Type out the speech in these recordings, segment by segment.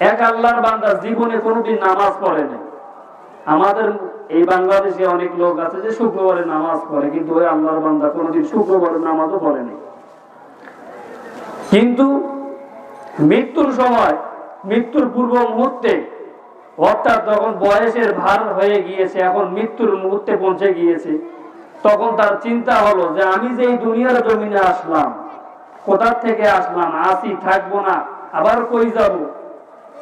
এক আল্লাহর বান্দা জীবনে কোনোদিন নামাজ পড়ে নাই। আমাদের এই বাংলাদেশে অনেক লোক আছে যে শুক্রবারে নামাজ পড়ে, কিন্তু ওই আল্লাহর বান্দা কোনোদিন শুক্রবারে নামাজও পড়ে নাই। কিন্তু মৃত্যুর সময়, মৃত্যুর পূর্ব মুহূর্তে, অর্থাৎ যখন বয়সের ভার হয়ে গিয়েছে, এখন মৃত্যুর মুহূর্তে পৌঁছে গিয়েছে, তখন তার চিন্তা হলো যে আমি যে এই দুনিয়ার জমিনে আসলাম, কোথার থেকে আসলাম, আসি, থাকব না, আবার কই যাব?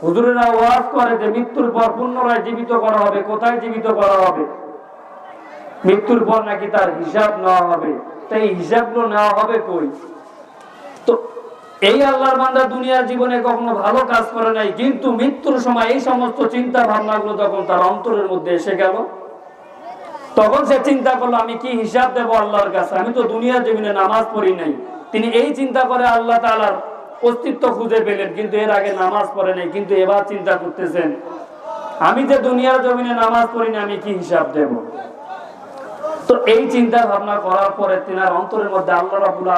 হুজুরেরা ওয়াজ করে যে মৃত্যুর পর পুনরায় জীবিত করা হবে, কোথায় জীবিত করা হবে? মৃত্যুর পর নাকি তার হিসাব নেওয়া হবে? তাই নেওয়া হবে কই? তো এই আল্লাহর বান্দা দুনিয়ার জীবনে কখনো ভালো কাজ করে নাই, কিন্তু মৃত্যুর সময় এই সমস্ত চিন্তা ভাবনাগুলো যখন তার অন্তরের মধ্যে এসে গেল। তখন সে চিন্তা করল, আমি কি হিসাব দেবো আল্লাহর কাছে? আমি তো দুনিয়ার জীবনে নামাজ পড়ি নাই। তিনি এই চিন্তা করে আল্লাহ তালার অস্তিত্ব খুঁজে পেলেন, কিন্তু এর আগে নামাজ পড়ে নাই, কিন্তু এবার চিন্তা করতেছেন, আমি যে দুনিয়ার জমিনে নামাজ পড়ি না, আমি কি হিসাব দেব? তো এই চিন্তা ভাবনা করার পরে তিনার অন্তরের মধ্যে আল্লাহ রাবুল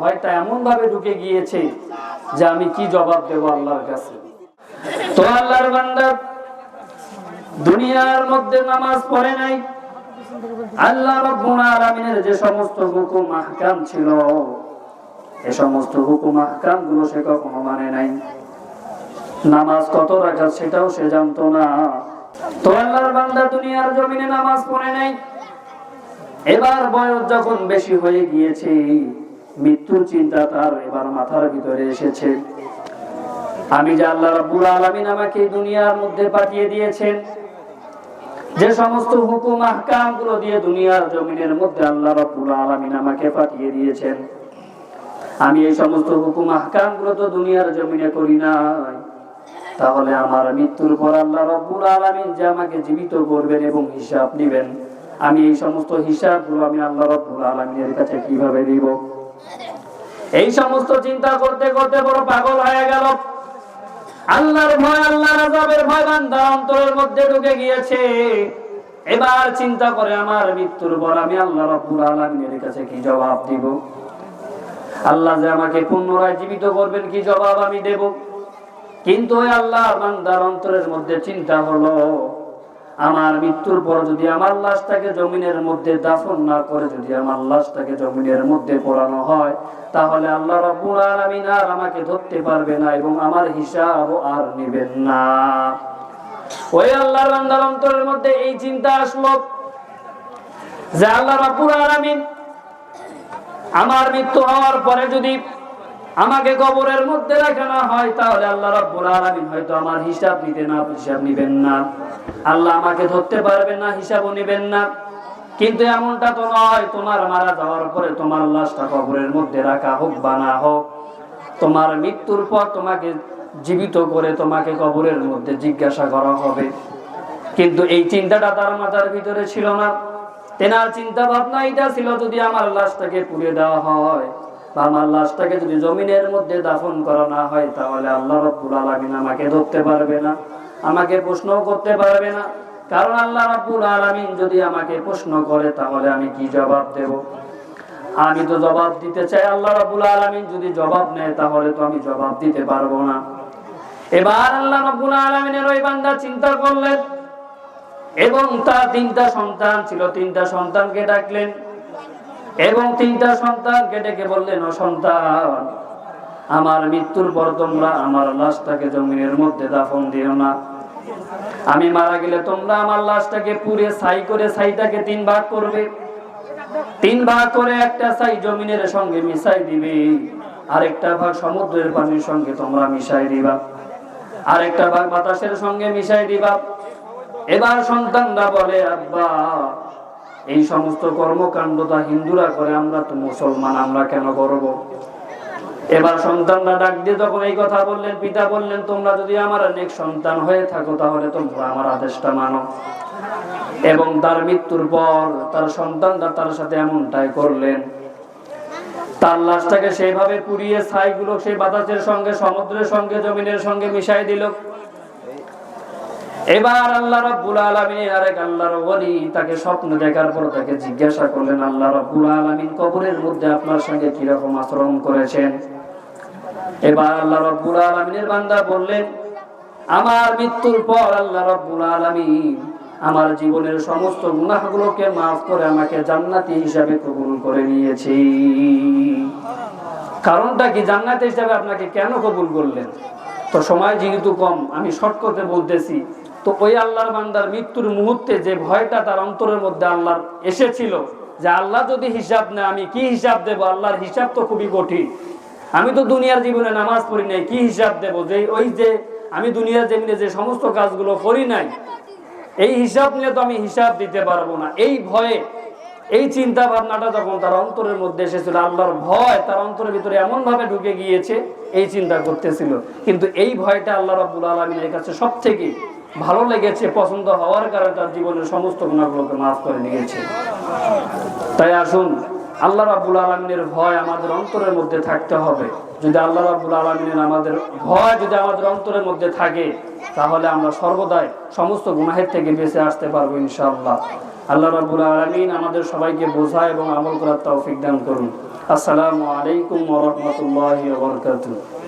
ভয়টা এমন ভাবে ঢুকে গিয়েছে যে আমি কি জবাব দেব আল্লাহর কাছে। তো আল্লাহর দুনিয়ার মধ্যে নামাজ পড়ে নাই, আল্লাহ রাব্বুল আলামিনের যে সমস্ত হুকুম ছিল এ সমস্ত হুকুম আহকামগুলো সে কখনো মানে নাই। নামাজ কত রাখা সেটাও সে জানতো না। বান্দা দুনিয়ার জমিনে নামাজ পড়ে নাই। এবার বয়স যখন বেশি হয়ে গিয়েছে, মৃত্যুর চিন্তা তার এবার মাথার ভিতরে এসেছে। আমি যে আল্লাহ রাব্বুল আলামিন আমাকে দুনিয়ার মধ্যে পাঠিয়ে দিয়েছেন, যে সমস্ত হুকুম আহকামগুলো দিয়ে দুনিয়ার জমিনের মধ্যে আল্লাহ রাব্বুল আলামিন আমাকে পাঠিয়ে দিয়েছেন। আমি এই সমস্ত হুকুম আহকামগুলো তো দুনিয়ার জমিনে করি নাই। তাহলে আমার মৃত্যুর পর আল্লাহ রাব্বুল আলামিন যে আমাকে জীবিত করবেন এবং হিসাব নেবেন, আমি এই সমস্ত হিসাবগুলো আমি আল্লাহ রাব্বুল আলামিনের কাছে কীভাবে দিব? এই সমস্ত চিন্তা করতে করতে বড় পাগল হয়ে গেল। আল্লাহর ভয়, আল্লাহর আযাবের ভয় বান্দা অন্তরের মধ্যে ঢুকে গিয়েছে। এবার চিন্তা করে আমার মৃত্যুর পর আমি আল্লাহ রাব্বুল আলামিনের কাছে কি জবাব দিব? আল্লাহ যে আমাকে পুনরায় জীবিত করবেন, কি জবাব আমি দেব? কিন্তু ওই আল্লাহ বান্দার অন্তরের মধ্যে চিন্তা হলো, আমার মৃত্যুর পর যদি আমার লাশটাকে জমিনের মধ্যে দাফন না করে, যদি আমার লাশটাকে জমিনের মধ্যে পোড়ানো হয়, তাহলে আল্লাহ রাব্বুল আলামিন আর আমাকে ধরতে পারবে না এবং আমার হিসাব আর নেবেন না। ওই আল্লাহর বান্দার অন্তরের মধ্যে এই চিন্তা আসলো যে আল্লাহ রাব্বুল আলামিন আমার মৃত্যু হওয়ার পরে যদি আমাকে কবরের মধ্যে রাখানো হয়, তাহলে আল্লাহ রাব্বুল আলামিন হয়তো আমার হিসাব নিতে না, হিসাব নিবেন না। আল্লাহ আমাকে ধরতে পারবেন না, হিসাবও নিবেন না। কিন্তু এমনটা তো নয়, তোমার মারা যাওয়ার পরে তোমার লাশটা কবরের মধ্যে রাখা হোক বা না হোক, তোমার মৃত্যুর পর তোমাকে জীবিত করে তোমাকে কবরের মধ্যে জিজ্ঞাসা করা হবে। কিন্তু এই চিন্তাটা তার মাথার ভিতরে ছিল না। তেনার চিন্তা ভাবনা এটা ছিল যদি আমার লাশটাকে পুড়ে দেওয়া হয়, বা আমার লাশটাকে যদি জমিনের মধ্যে দাফন করা না হয়, তাহলে আল্লাহ রব্বুল আলামিন আমাকে ধরতে পারবে না, আমাকে প্রশ্ন করতে পারবে না। কারণ আল্লাহ রব্বুল আলামিন যদি আমাকে প্রশ্ন করে, তাহলে আমি কি জবাব দেব? আমি তো জবাব দিতে চাই আল্লাহ রাব্বুল আলামিন, যদি জবাব নেয়, তাহলে তো আমি জবাব দিতে পারব না। এবার আল্লাহ রাব্বুল আলামিনের ওই বান্দা চিন্তা করলেন এবং তার তিনটা সন্তান ছিল। তিনটা সন্তানকে ডাকলেন এবং তিনটা সন্তানকে ডেকে বললেন, ও সন্তান, আমার মৃত্যুর পর তোমরা আমার লাশটাকে জমিনের মধ্যে দাফন দিও না। আমি মারা গেলে তোমরা আমার লাশটাকে পুড়ে ছাই করে ছাইটাকে তিন ভাগ করবে। তিন ভাগ করে একটা ছাই জমিনের সঙ্গে মিশাই দিবে। আরেকটা ভাগ সমুদ্রের পানির সঙ্গে তোমরা মিশাই দিবা। আরেকটা ভাগ বাতাসের সঙ্গে মিশাই দিবা। এবার সন্তানরা বলে, আব্বা, এই সমস্ত কর্মকাণ্ডটা হিন্দুরা করে, আমরা তো মুসলমান, আমরা কেন করব? এবার সন্তানরা ডাক দিয়ে যখন এই কথা বললেন, পিতা বললেন, তোমরা যদি আমার অনেক সন্তান হয়ে থাকো, তাহলে তোমরা আমার আদেশটা মানো। এবং তার মৃত্যুর পর তার সন্তানরা তার সাথে এমনটাই করলেন। তার লাশটাকে সেইভাবে পুড়িয়ে ছাইগুলো সেই বাতাসের সঙ্গে, সমুদ্রের সঙ্গে, জমিনের সঙ্গে মিশাই দিল। এবার আল্লাহ রাব্বুল আরেক আল্লাহর ওলি, তাকে স্বপ্ন দেখার পর তাকে জিজ্ঞাসা করলেন, আল্লাহ রাব্বুল আলামিন কবরের মধ্যে আপনার সঙ্গে কি রকম আচরণ করেছেন? এবার আল্লাহ রাব্বুল আলামিনের বান্দা বললেন, আমার মৃত্যুর পর আল্লাহ রব্বুল আলামিন আমার জীবনের সমস্ত গুনাহগুলোকে মাফ করে আমাকে জান্নাতি হিসাবে কবুল করে নিয়েছি। কারণটা কি জান্নাতি হিসাবে আপনাকে কেন কবুল করলেন? তো সময় যেহেতু কম, আমি শর্টকটে বলতেছি তো ওই আল্লাহর বান্দার মৃত্যুর মুহূর্তে যে ভয়টা তার অন্তরের মধ্যে আল্লাহর এসেছিল, যে আল্লাহ যদি হিসাব নেয়, আমি কি হিসাব দেব? আল্লাহর হিসাব তো খুবই কঠিন। আমি তো দুনিয়ার জীবনে নামাজ পড়ি নাই, কি হিসাব দেব? যে ওই যে আমি দুনিয়ার জমিনে যে সমস্ত কাজগুলো করি নাই, এই হিসাব নিয়ে তো আমি হিসাব দিতে পারব না। এই ভয়ে, এই চিন্তা ভাবনাটা যখন তার অন্তরের মধ্যে এসেছিল, আল্লাহর ভয় তার অন্তরের ভিতরে এমন ভাবে ঢুকে গিয়েছে, এই চিন্তা করতেছিল। কিন্তু এই ভয়টা আল্লাহ রাব্বুল আলমিনের কাছে সব থেকে ভালো লেগেছে, পছন্দ হওয়ার কারণে তার জীবনের সমস্ত গুণাগুলোকে মাফ করে নিয়েছে। তাই আসুন, আল্লাহ রাব্বুল আলমিনের ভয় আমাদের অন্তরের মধ্যে থাকতে হবে। যদি আল্লাহ রাব্বুল আলমিনের আমাদের ভয় যদি আমাদের অন্তরের মধ্যে থাকে, তাহলে আমরা সর্বদাই সমস্ত গুনাহের থেকে বেঁচে আসতে পারব ইনশাআল্লাহ। আল্লাহ রাব্বুল আলমিন আমাদের সবাইকে বোঝা এবং আমল করার তৌফিক দান করুন। আসসালামু আলাইকুম রাহমাতুল্লাহি বারাকাতুহু।